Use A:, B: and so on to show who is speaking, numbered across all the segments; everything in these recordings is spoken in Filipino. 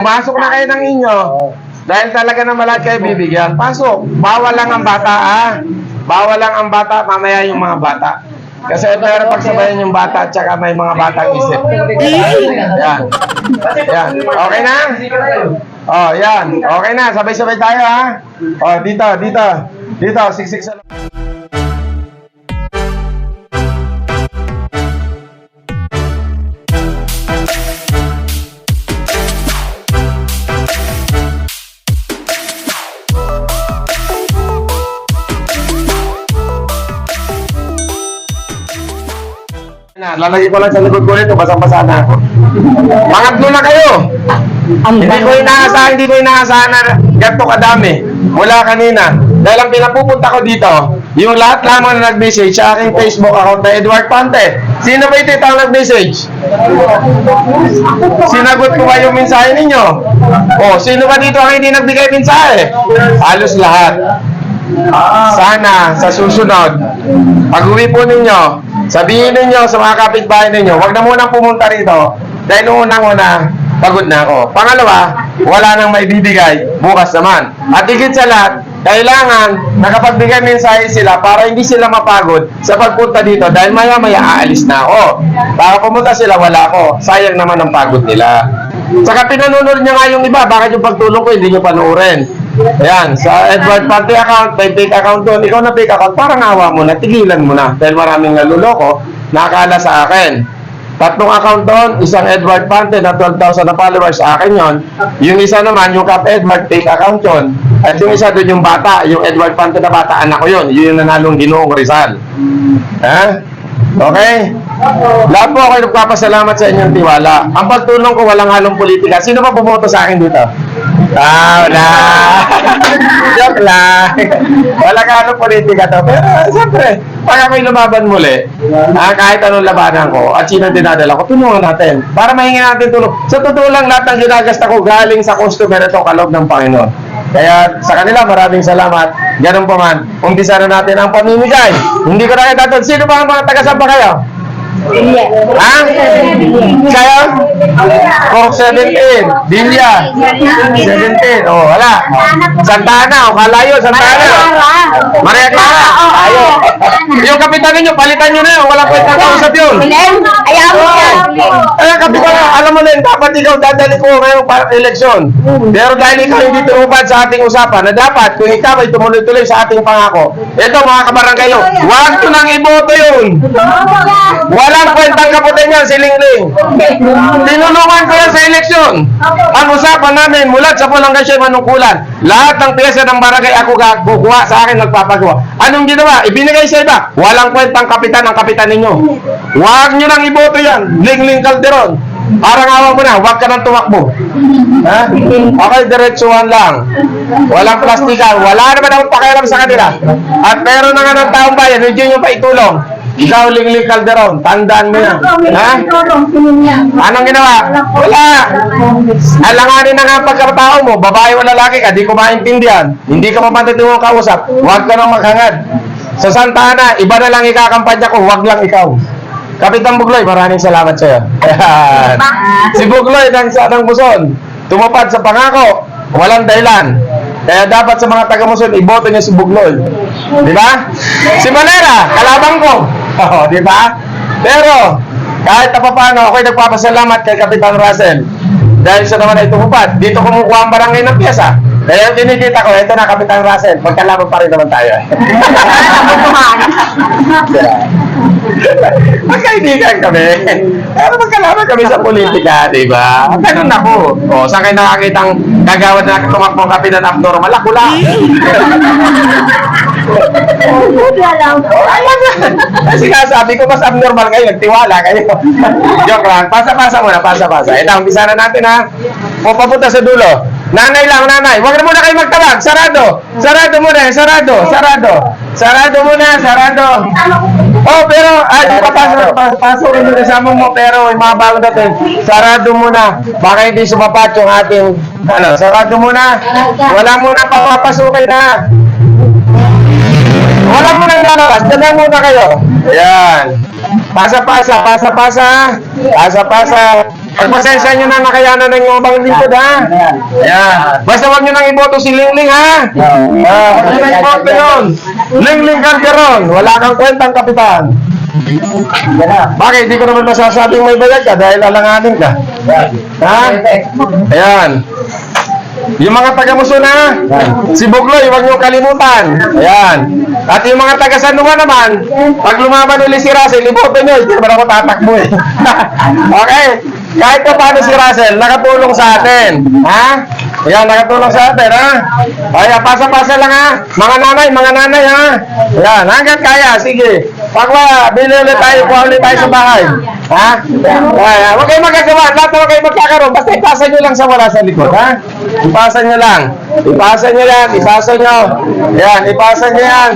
A: Pumasok na kayo ng inyo. Dahil talaga naman lahat kayo bibigyan. Pasok. Bawal lang ang bata, ah. Bawal lang ang bata, mamaya yung mga bata. Kasi meron pagsabayan yung bata at saka may mga batang isip. Yan. Yan. Okay na? Oh, yan. Okay na. Sabay-sabay tayo, ha? Oh, dito, dito. Dito, siksik sa na. Lalagay ko lang sa likod ko nito, basang-basa na ako. Pangatlo na kayo! Hindi ko inaasahan, hindi ko inaasahan na ganito kadami. Mula kanina. Dahil ang pinapupunta ko dito, yung lahat lamang na nag-message sa aking Facebook account na Edward Pante. Sino ba ito ang nag-message? Sinagot ko ba yung mensahe ninyo? O, sino ba dito ang hindi nagbigay mensahe? Halos lahat. Sana sa susunod, pag uwi po ninyo, sabihin ninyo sa mga kapitbahay ninyo, huwag na munang pumunta rito dahil unang-una, pagod na ako. Pangalawa, wala nang maibibigay, bukas naman. At higit sa lahat, kailangan nakapagbigay mensahe sila para hindi sila mapagod sa pagpunta dito dahil maya-maya aalis na ako. Baka pumunta sila, wala ako. Sayang naman ang pagod nila. Saka pinanonood niya nga yung iba, bakit yung pagtulong ko hindi niyo panoorin? Ayan, sa Edward Party account, may fake account doon. Ikaw na fake account, parang awa mo na, tigilan mo na. Dahil maraming naluloko, nakakala sa akin. Tatlong account doon, isang Edward Pante na 12,000 na followers, akin yon. Yung isa naman, yung Cap Edward, fake account yon. At yung isa doon yung bata, yung Edward Pante na bata, anak ko yun. Yun yung nanalong ginoong Rizal. Ha? Okay? Lahat po ako nagpapasalamat sa inyong tiwala. Ang pagtulong ko walang halong politika. Sino ba bumoto sa akin dito? Ah, wala. Joke lang. Wala ka halong politika to. Pero siyempre, pag ako'y lumaban muli, ah, kahit anong labanan ko, at sino dinadala ko, tulungan natin. Para mahingi natin tulong. Sa totoo lang, lahat ng ginagasta ko galing sa customer ito kaloob ng Panginoon. Kaya sa kanila, maraming salamat. Ganun pa man, umpisa na natin ang pamimigay. Hindi ko na kita Sino ba ang mga taga-samba kayo? Ha? Kayo? Cork 17. Bilya. 17. Oh, wala. Santa Ana. O, kalayo. Santa Ana. Maria Clara. Ayo. Yung kapitan ninyo, palitan nyo na yun. Wala pwede kausap yun.
B: Ayaw mo yan.
A: Eh, kapitan, alam mo na yun, dapat ikaw dadali ko ngayong eleksyon. Pero dahil ikaw hindi tumupad sa ating usapan, na dapat, kung ikaw ay tumuloy-tuloy sa ating pangako, ito mga kabarangay huwag ko nang iboto yun. Walang kwentang kaputin yan, si Lingling. Tinulungan ko yan sa eleksyon. Ang usapan namin, mula sa Pulangga siya manungkulan, lahat ng pyesa ng barangay ako kukuha sa akin nagpapagawa. Anong ginawa? Ibinigay sa iba. Walang kwentang kapitan ang kapitan ninyo. Huwag nyo nang iboto yan. Lingling Calderon. Parang awa mo na, huwag ka nang tumakbo. Ha? Okay, diretsuhan lang. Walang plastikan. Wala naman akong pakialam sa kanila. At meron na nga ng taong bayan, hindi nyo pa itulong. Ikaw, Lingling Calderon, tandaan mo yan. Ha? Anong ginawa? Wala. Alanganin na nga ang pagkatao mo, babae o lalaki ka, di ko maintindihan. Hindi ka mapatitungo kausap, huwag ka nang maghangad. Sa Santa Ana, iba na lang ikakampanya ko, huwag lang ikaw. Kapitan Bugloy, maraming salamat sa iyo. Ayan. Si Bugloy ng Sanang Buson, tumupad sa pangako, walang dahilan. Kaya dapat sa mga taga-Muson, iboto niyo si Bugloy. Di ba? Si Manera, kalabang ko. Oh, di ba? Pero, kahit na paano, ako'y nagpapasalamat kay Kapitan Russell. Dahil siya naman ay tumupad. Dito kumukuha ang barangay ng pyesa. Kaya yung tinikita ko, ito na Kapitan Russell. Magkalaban pa rin naman tayo. Magkaibigan kami. Pero magkalaban kami sa politika, di ba? Ganun ako. O, saan kayo nakakitang kagawad na tumakbong kapitan abnormal? Ako lang. Oh, alam na. Kasi sinasabi ko, mas abnormal kayo. Nagtiwala kayo. Joke lang. Pasa-pasa muna, pasa-pasa. Ito, umpisa na natin ha. O, papunta sa dulo. Nanay lang, nanay. Huwag na muna kayo magtawag. Sarado. Sarado muna. Sarado. Sarado. Sarado muna. Sarado. Oh, pero, ay, papasok, pasok rin yung kasama mo, pero yung mga bago natin, sarado muna. Baka hindi sumapat yung ating, ano, sarado muna. Wala muna papapasukin na. Wala muna lalabas, dala muna kayo. Ayan. Pasa-pasa, pasa-pasa, pasa-pasa. Pagpasensya nyo na nakayanan ng inyong bang lingkod, ha? Ayan. Basta huwag nyo nang iboto si Lingling, ha? Ah, kasi na iboto yun. Lingling wala kang kwentang kapitan. Bakit? Hindi ko naman masasabing may bayad ka dahil alanganin ka. Ha? Ayan. Yung mga taga Musuna, si Bugloy, huwag niyo kalimutan. Ayan. At yung mga taga Sanua naman, pag lumaban ulit si Russell, iboto nyo, hindi naman ako tatakbo eh. okay? Kahit pa paano si Russell, nakatulong sa atin. Ha? Ayan, nakatulong sa atin, ha? Kaya, pasa-pasa lang, ha? Mga nanay, mga nanay, ha? Ayan, hanggang kaya, sige. Pag wala, bili ulit tayo, kuha ulit tayo sa bahay. Ha? Ayan, huwag kayong magagawa. Lahat naman kayo magkakaroon. Basta ipasa nyo lang sa wala sa likod, ha? Ipasa nyo lang. Ipasa nyo yan. Ipasa nyo. Ayan, ipasa nyo yan.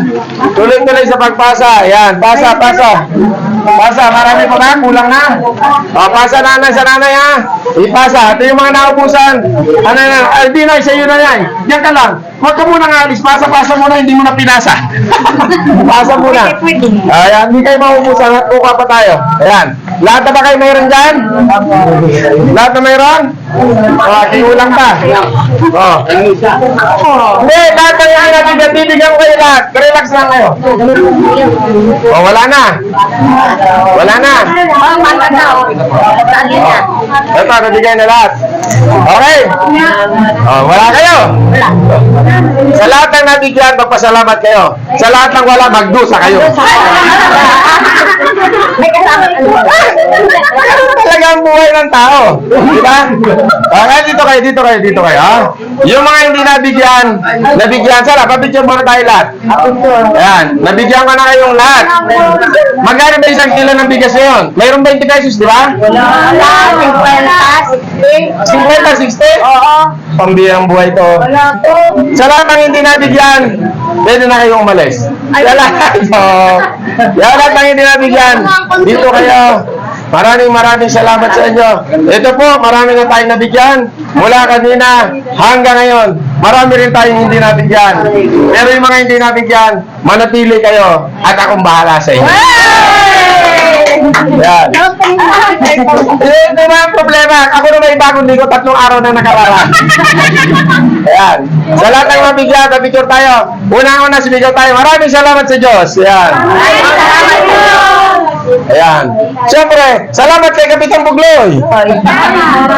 A: Tuloy-tuloy sa pagpasa. Ayan, pasa, pasa. Pasa, marami pa ba? Kulang na. O, pasa nanay sa nanay, ha? Ipasa. Ito yung mga naubusan. Ano na? Albino, sa iyo na yan. Diyan ka lang. Huwag ka muna alis. Pasa-pasa muna, hindi mo na pinasa. pasa muna. Ayan, hindi kayo maubusan. At kuka pa tayo. Ayan. Lahat na ba kayo mayroon dyan? Lahat na mayroon? O, kinulang pa. O. Hindi, lahat kayo nga natin. Bibigyan ko kayo lahat. Relax lang kayo. O, wala na. Wala na.
B: Oh, mata na. oh. Tali na.
A: Ito, nabigay na lahat. Okay. Oh, wala kayo. Sa lahat ng nabigyan, magpasalamat kayo. Sa lahat ng wala, magdusa kayo.
B: May kasama.
A: Ang buhay ng tao. Di ba? Okay, dito kayo, dito kayo, dito kayo. Ha? Yung mga hindi nabigyan, nabigyan, sana, papicture muna tayo lahat. Ayan, nabigyan ko na kayong lahat. Magkano ba isang kilo ng bigas yun? Mayroon 20 pesos, di ba?
B: Wala. 50, 60.
A: 50, 60?
B: Oo.
A: Pambihang buhay to.
B: Wala po.
A: Sa lahat ng hindi nabigyan, pwede na kayong umalis. Lahat. Oh. Sa lahat ng hindi nabigyan, dito kayo. Maraming maraming salamat sa inyo. Ito po, marami na tayong nabigyan. Mula kanina hanggang ngayon, marami rin tayong hindi nabigyan. Pero yung mga hindi nabigyan, manatili kayo at akong bahala sa inyo. Yan. Eh, di ba ang problema? Ako na may bagong ligo, tatlong araw na nakararaan. Ayan. Sa lahat ng mabigyan, picture tayo. Una-una, sumigaw tayo. Maraming salamat sa Diyos. Ayan. Ayan. Siyempre, salamat kay Kapitan Bugloy.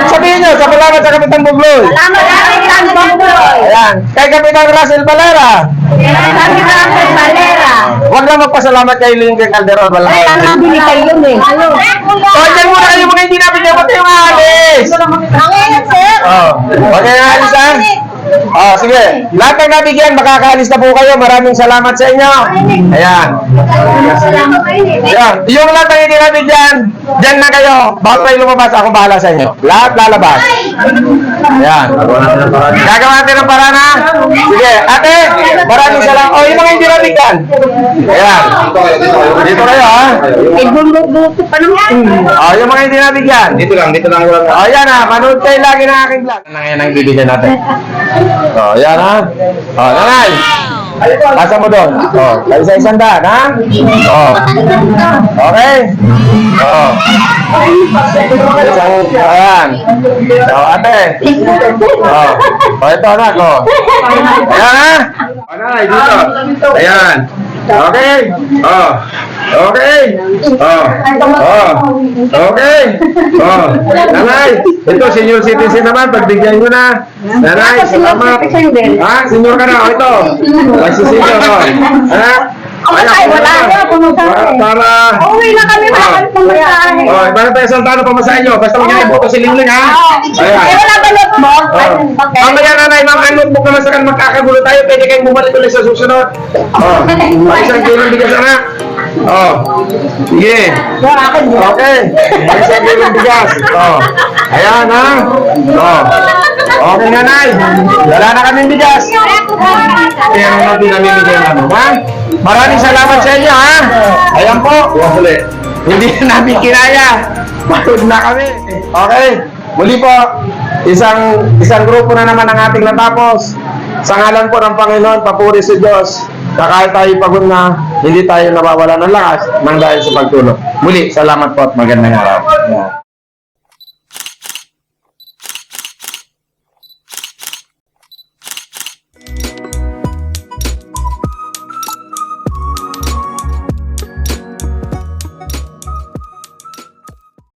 A: Sabihin nyo, salamat sa Kapitan Bugloy.
B: Salamat namin sa Bangboy.
A: Ayan. Kay Kapitan Russell Valera.
B: Salamat namin Valera.
A: Huwag lang magpasalamat kay Lincoln Calderon. Wala
B: Ay,
A: kayo.
B: nabili kayo eh. Ano?
A: O, dyan muna kayo mga hindi nabigyan. Ba't yung alis?
B: Ang ingat, sir.
A: Oh, okay alis? Oh, sige. Lahat ng nabigyan, makakaalis na po kayo. Maraming salamat sa inyo. Ayan. Ayan. Yung lahat ng hindi nabigyan, dyan na kayo. Bakit kayo lumabas? Ako bahala sa inyo. Lahat lalabas. Ayan. Gagawa natin ng paraan ha? Sige. Ate, maraming salamat. Oh, yung mga hindi nabigyan. Ayan. Dito kayo ha?
B: Bumubuto pa naman.
A: Oh, yung mga hindi nabigyan.
C: Dito lang, dito lang lang.
A: Oh, yan ha. Manood kayo lagi ng aking vlog. Ano yan ang bibigyan natin? Oh, yan ha. Oh, nanay. Pasa mo doon. Oh, kayo sa isang daan, ha? Oh. Okay? Oh. Isang, ayan. Oh, ate. Oh. Oh, ito anak, oh. Ayan, ha? Nanay, dito. Ayan. Okay. Oh. Okay. Oh. Oh. Okay. Oh. Nanay, ito senior citizen naman, pagbigyan nyo na. Nanay, salamat. Ha? Senior ka na, oh, ito. Magsisenior, oh. Ha?
B: Pumatay, wala.
A: Para, para,
B: Uwi na kami, wala kami pumasahe.
A: oh, para tayo sa tano pamasahin nyo. Basta magiging buto si Lingling, ha?
B: Eh, wala ba mo?
A: Oh. Mamaya nanay, ma'am, ang notebook naman sa magkakagulo tayo, pwede kayong bumalik ulit sa susunod. Oh, isang kilong bigas anak. Oh, sige. Okay, isang kilong bigas. Oh, ayan ha. Oh, okay nanay. Wala na kaming bigas. Kaya natin namimigay namin, ha? Maraming salamat sa inyo, ha? Ayan po. Hindi na namin kinaya. Pagod na kami. Okay. Muli po, isang isang grupo na naman ang ating natapos. Sa ngalan po ng Panginoon, papuri sa Diyos. Na tayo pagod na, hindi tayo nawawala ng lakas nang dahil sa pagtulong. Muli, salamat po at magandang araw.